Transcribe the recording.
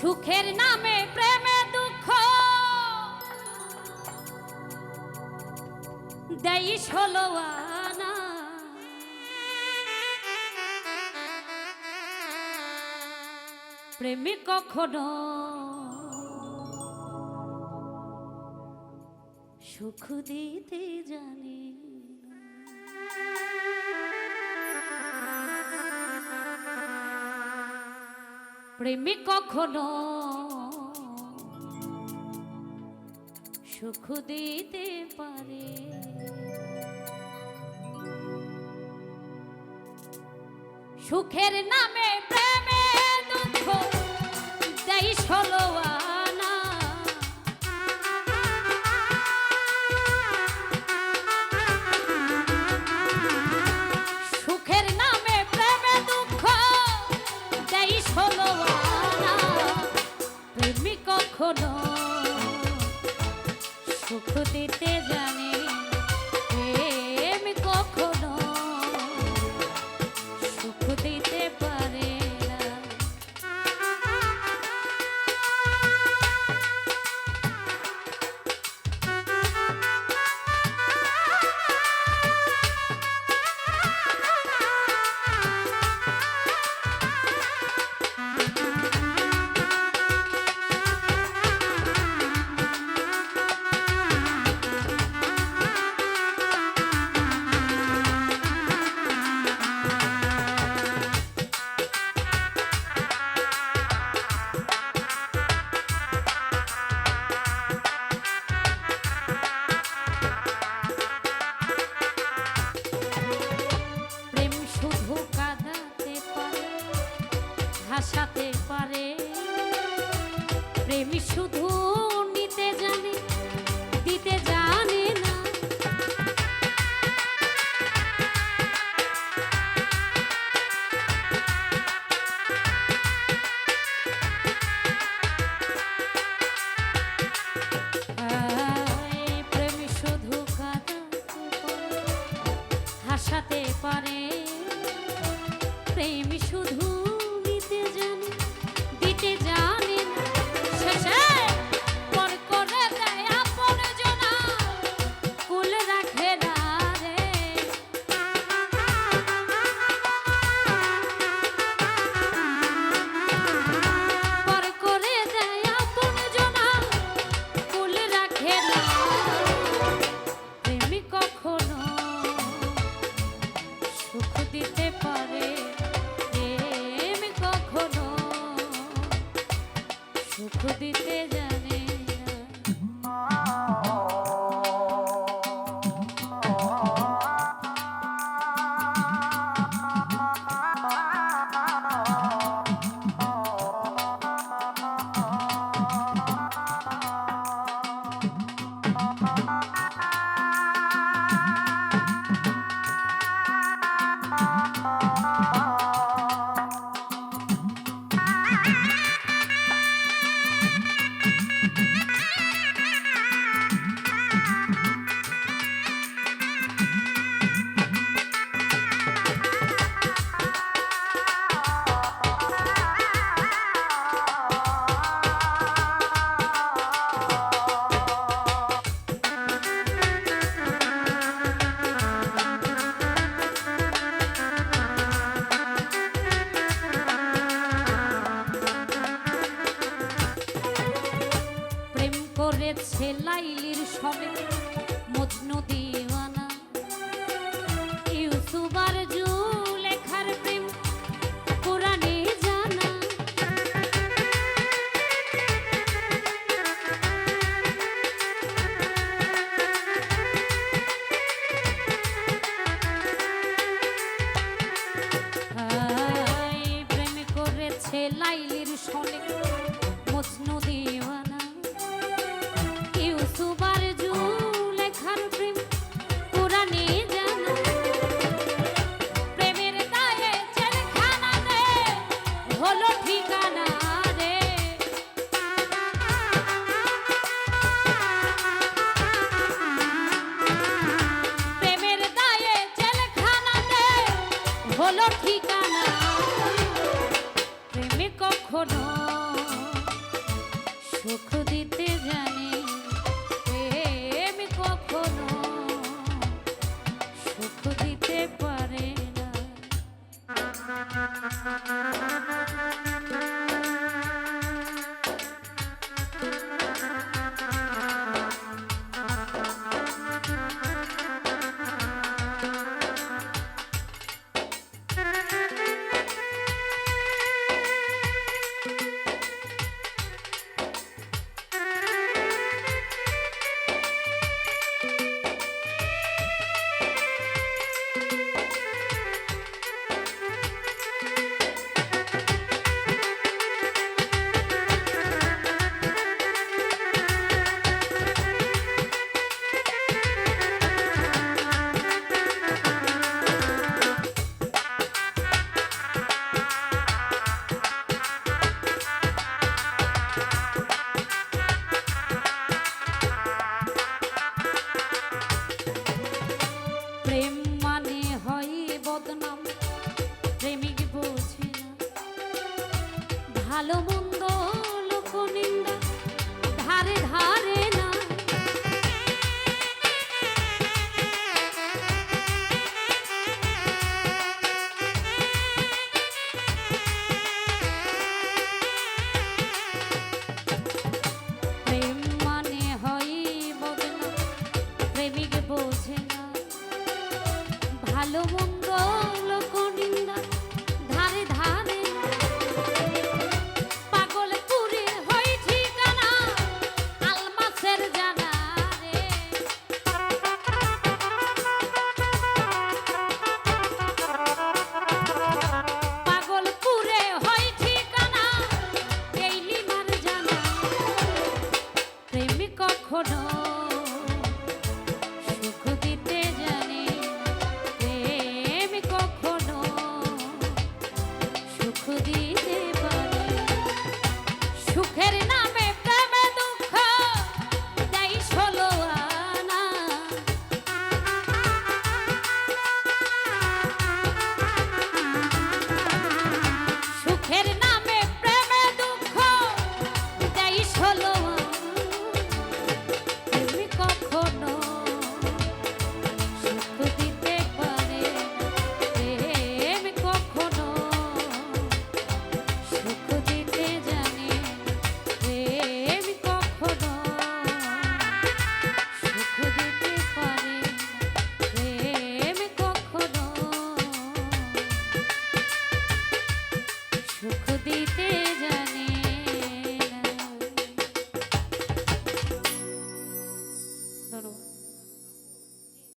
সুখের নামে প্রেমে দুঃখ। দেই ষোলো আনা। প্রেমী কখনো সুখ দিতে জানি। প্রেমে কখনো সুখ দিতে পারে? সুখের নামে প্রেমে দুঃখ দেয় সলোয়া আসাতে পারে। প্রেমী শুধু de ter. Né? lovely. হলো ঠিক Hello. conozco.